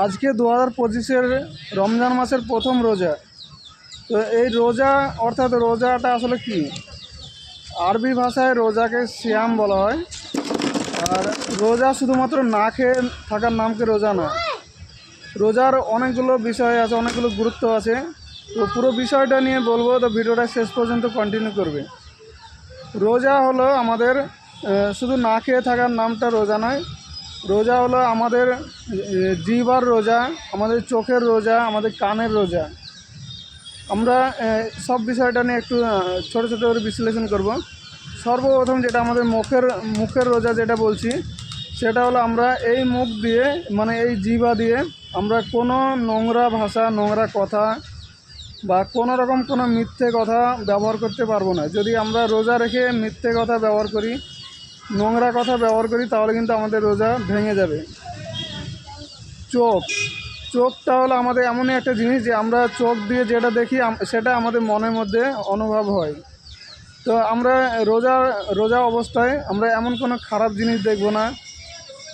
আজকে দু হাজার পঁচিশের রমজান মাসের প্রথম রোজা। তো এই রোজা, অর্থাৎ রোজাটা আসলে কি? আরবি ভাষায় রোজাকে সিয়াম বলা হয়। আর রোজা শুধুমাত্র না খেয়ে থাকার নামকে রোজা না। রোজার অনেকগুলো বিষয় আছে, অনেকগুলো গুরুত্ব আছে। তো পুরো বিষয়টা নিয়ে বলব, তো ভিডিওটা শেষ পর্যন্ত কন্টিনিউ করবে। রোজা হলো আমাদের শুধু না খেয়ে থাকার নামটা রোজা নয় রোজা হলো আমাদের আহ, জিহ্বার রোজা আমাদের চোখের রোজা আমাদের কানের রোজা। আমরা সব বিষয়টা নিয়ে একটু ছোট ছোট করে বিশ্লেষণ করব। সর্বপ্রথম যেটা আমাদের মুখের মুখের রোজা যেটা বলছি সেটা হলো আমরা এই মুখ দিয়ে মানে এই জিভা দিয়ে আমরা কোনো নোংরা ভাষা নোংরা কথা বা কোনো রকম কোনো মিথ্যে কথা ব্যবহার করতে পারব না। যদি আমরা রোজা রেখে মিথ্যে কথা ব্যবহার করি নোংরা কথা ব্যবহার করি, তাহলে কিন্তু আমাদের রোজা ভেঙে যাবে। চোখ। চোখটা হলো আমাদের এমনই একটা জিনিস যে আমরা চোখ দিয়ে যেটা দেখি সেটা আমাদের মনের মধ্যে অনুভব হয়। তো আমরা রোজা রোজা অবস্থায় আমরা এমন কোনো খারাপ জিনিস দেখব না,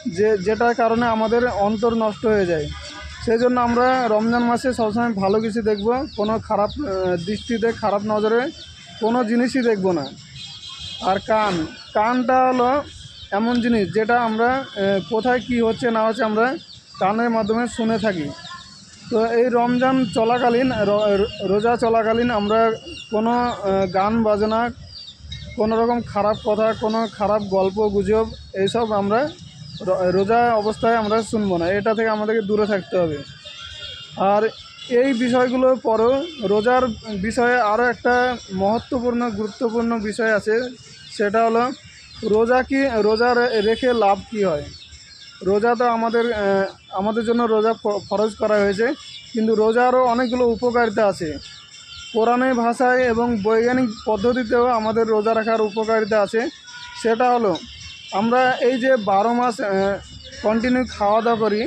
যে, যেটার কারণে আমাদের অন্তর নষ্ট হয়ে যায়। সেই জন্য আমরা রমজান মাসে সবসময় ভালো কিছু দেখব, কোনো খারাপ দৃষ্টিতে খারাপ নজরে কোনো জিনিসই দেখব না। আর কান। কানটা হলো এমন জিনিস যেটা আমরা কোথায় কি হচ্ছে না হচ্ছে আমরা কানের মাধ্যমে শুনে থাকি। তো এই রমজান চলাকালীন রোজা চলাকালীন আমরা কোনো গান বাজনা, কোনো রকম খারাপ কথা, কোনো খারাপ গল্প, গুজব এইসব আমরা রোজা অবস্থায় আমরা শুনব না। এটা থেকে আমাদেরকে দূরে থাকতে হবে। আর এই বিষয়গুলোর পরও রোজার বিষয়ে আরও একটা মহত্বপূর্ণ, গুরুত্বপূর্ণ বিষয় আছে, সেটা হলো রোজা কি, রোজা রেখে লাভ কি হয়? রোজা তো আমাদের আমাদের জন্য রোজা ফরজ করা হয়েছে, কিন্তু রোজারও অনেকগুলো উপকারিতা আছে। কোরআনের ভাষায় এবং বৈজ্ঞানিক পদ্ধতিতেও আমাদের রোজা রাখার উপকারিতা আছে। সেটা হলো, আমরা এই যে বারো মাস কন্টিনিউ খাওয়া দাওয়া করি,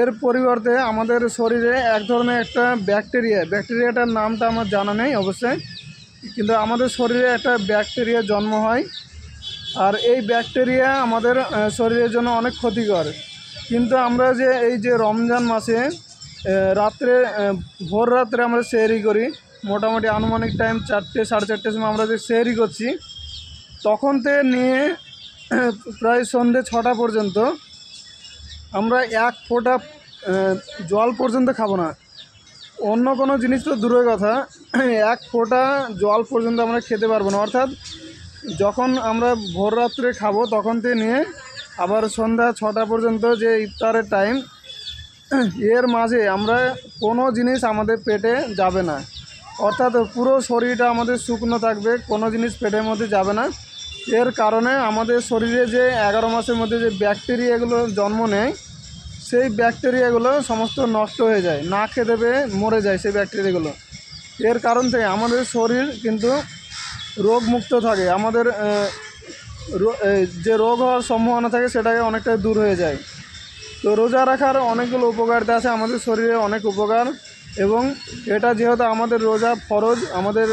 এর পরিবর্তে আমাদের শরীরে এক ধরনের একটা ব্যাকটেরিয়া ব্যাকটেরিয়াটার নামটা আমার জানা নেই অবশ্যই, কিন্তু আমাদের শরীরে একটা ব্যাকটেরিয়া জন্ম হয়। আর এই ব্যাকটেরিয়া আমাদের শরীরের জন্য অনেক ক্ষতিকর। কিন্তু আমরা যে এই যে রমজান মাসে রাত্রে ভোর রাত্রে আমরা সেহরি করি, মোটামুটি আনুমানিক টাইম চারটে, সাড়ে চারটের সময় আমরা যে সেহরি করছি, তখন থেকে নিয়ে প্রায় সন্ধে ছটা পর্যন্ত আমরা এক ফোঁটা জল পর্যন্ত খাব না। অন্য কোনো জিনিস তো দূরের কথা, এক ফোঁটা জল পর্যন্ত আমরা খেতে পারব না। অর্থাৎ যখন আমরা ভোর রাত্রে খাব তখন থেকে নিয়ে আবার সন্ধ্যা ছটা পর্যন্ত যে ইফতারের টাইম এর মাঝে আমরা কোনো জিনিস আমাদের পেটে যাবে না। অর্থাৎ পুরো শরীরটা আমাদের শুকনো থাকবে, কোনো জিনিস পেটের মধ্যে যাবে না। এর কারণে আমাদের শরীরে যে এগারো মাসের মধ্যে যে ব্যাকটেরিয়াগুলো জন্ম নেয়, সেই ব্যাকটেরিয়াগুলো সমস্ত নষ্ট হয়ে যায়, না খেতে পেয়ে মরে যায় সেই ব্যাকটেরিয়াগুলো। এর কারণ থেকে আমাদের শরীর কিন্তু রোগমুক্ত থাকে। আমাদের যে রোগ হওয়ার সম্ভাবনা থাকে সেটাকে অনেকটা দূর হয়ে যায়। তো রোজা রাখার অনেকগুলো উপকারিতা আছে আমাদের শরীরে, অনেক উপকার। এবং এটা যেহেতু আমাদের রোজা ফরজ, আমাদের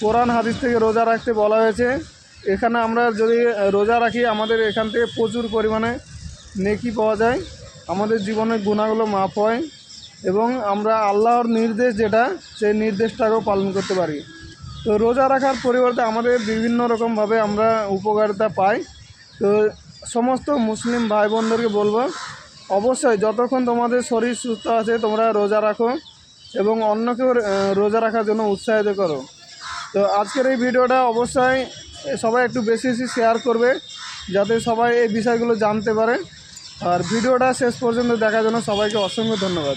কোরআন হাদিস থেকে রোজা রাখতে বলা হয়েছে। এখানে আমরা যদি রোজা রাখি, আমাদের এখান থেকে প্রচুর পরিমাণে নেকি পাওয়া যায়। আমাদের জীবনের গুণাগুলো মাপ হয়। এবং আমরা আল্লাহর নির্দেশ যেটা, সেই নির্দেশটাকেও পালন করতে পারি। তো রোজা রাখার পরিবর্তে আমাদের বিভিন্ন রকমভাবে আমরা উপকারিতা পাই। তো সমস্ত মুসলিম ভাই বোনদেরকে বলব, অবশ্যই যতক্ষণ তোমাদের শরীর সুস্থ আছে তোমরা রোজা রাখো এবং অন্যকেও রোজা রাখার জন্য উৎসাহিত করো। তো আজকের এই ভিডিওটা অবশ্যই সবাই একটু বেশি বেশি শেয়ার করবে, যাতে সবাই এই বিষয়গুলো জানতে পারে। আর ভিডিওটা শেষ পর্যন্ত দেখার জন্য সবাইকে অসংখ্য ধন্যবাদ।